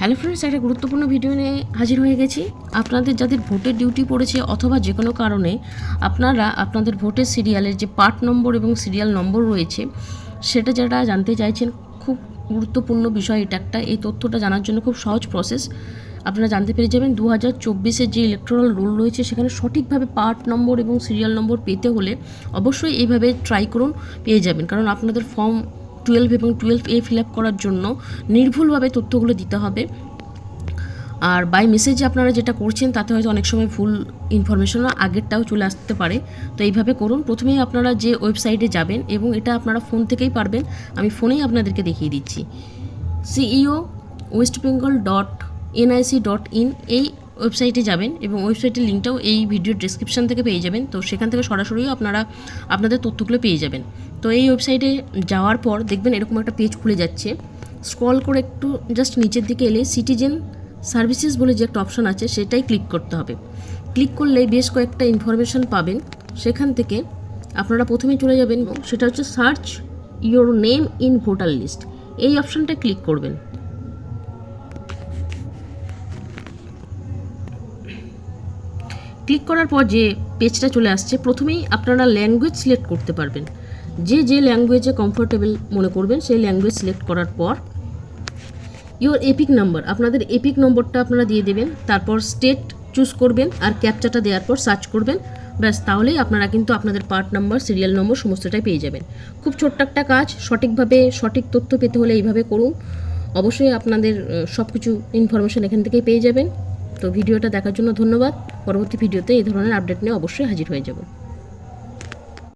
Hello friends একটা গুরুত্বপূর্ণ video নিয়ে হাজির হয়ে গেছি। আপনাদের যাদের ভোটের ডিউটি পড়েছে অথবা যে কোনো কারণে, আপনারা আপনাদের ভোটের সিরিয়ালের যে পার্ট নম্বর এবং সিরিয়াল নম্বর রয়েছে, সেটা যারা জানতে চাইছেন, খুব গুরুত্বপূর্ণ বিষয় এটা একটা। এই তথ্যটা জানার জন্য খুব সহজ প্রসেস আপনারা জানতে পেরে যাবেন দু হাজার চব্বিশের যে ইলেকট্রাল রুল রয়েছে, সেখানে সঠিকভাবে পার্ট নম্বর এবং সিরিয়াল নম্বর পেতে হলে অবশ্যই এইভাবে ট্রাই করুন, পেয়ে যাবেন। কারণ আপনাদের ফর্ম টুয়েলভ এবং টুয়েলভ এ ফিল আপ করার জন্য নির্ভুলভাবে তথ্যগুলো দিতে হবে। আর বাই মেসেজে আপনারা যেটা করছেন, তাতে হয়তো অনেক সময় ভুল ইনফরমেশনও আগেরটাও চলে আসতে পারে। তো এইভাবে করুন। প্রথমেই আপনারা যে ওয়েবসাইটে যাবেন এবং এটা আপনারা ফোন থেকেই পারবেন। আমি ফোনেই আপনাদেরকে দেখিয়ে দিচ্ছি। CEO West Bengal dot NIC dot in এই ওয়েবসাইটে যাবেন এবং ওয়েবসাইটের লিঙ্কটাও এই ভিডিও ডেসক্রিপশন থেকে পেয়ে যাবেন। তো সেখান থেকে সরাসরিও আপনারা আপনাদের তথ্যগুলো পেয়ে যাবেন। তো এই ওয়েবসাইটে যাওয়ার পর দেখবেন এরকম একটা পেজ খুলে যাচ্ছে। স্ক্রল করে একটু জাস্ট নিচের দিকে এলে সিটিজেন সার্ভিসেস বলে যে একটা অপশন আছে, সেটাই ক্লিক করতে হবে। ক্লিক করলে বেশ কয়েকটা ইনফরমেশন পাবেন। সেখান থেকে আপনারা প্রথমে চলে যাবেন সেটা হচ্ছে search your name in voter list এই অপশনটা ক্লিক করবেন। ক্লিক করার পর যে পেজটা চলে আসছে, প্রথমেই আপনারা ল্যাঙ্গুয়েজ সিলেক্ট করতে পারবেন। যে যে ল্যাঙ্গুয়েজে কমফোর্টেবল মনে করবেন, সেই ল্যাঙ্গুয়েজ সিলেক্ট করার পর ইওর এপিক নাম্বার আপনাদের এপিক নম্বরটা আপনারা দিয়ে দেবেন, তারপর স্টেট চুজ করবেন আর ক্যাপচাটা দেওয়ার পর সার্চ করবেন। ব্যাস, তাহলেই আপনারা কিন্তু আপনাদের পার্ট নাম্বার সিরিয়াল নম্বর সমস্তটাই পেয়ে যাবেন। খুব ছোট্ট একটা কাজ, সঠিকভাবে সঠিক তথ্য পেতে হলে এইভাবে করুন। অবশ্যই আপনাদের সব কিছু ইনফরমেশন এখান থেকেই পেয়ে যাবেন। তো ভিডিওটা দেখার জন্য ধন্যবাদ। পরবর্তী ভিডিওতে এই ধরনের আপডেট নিয়ে অবশ্যই হাজির হয়ে যাব।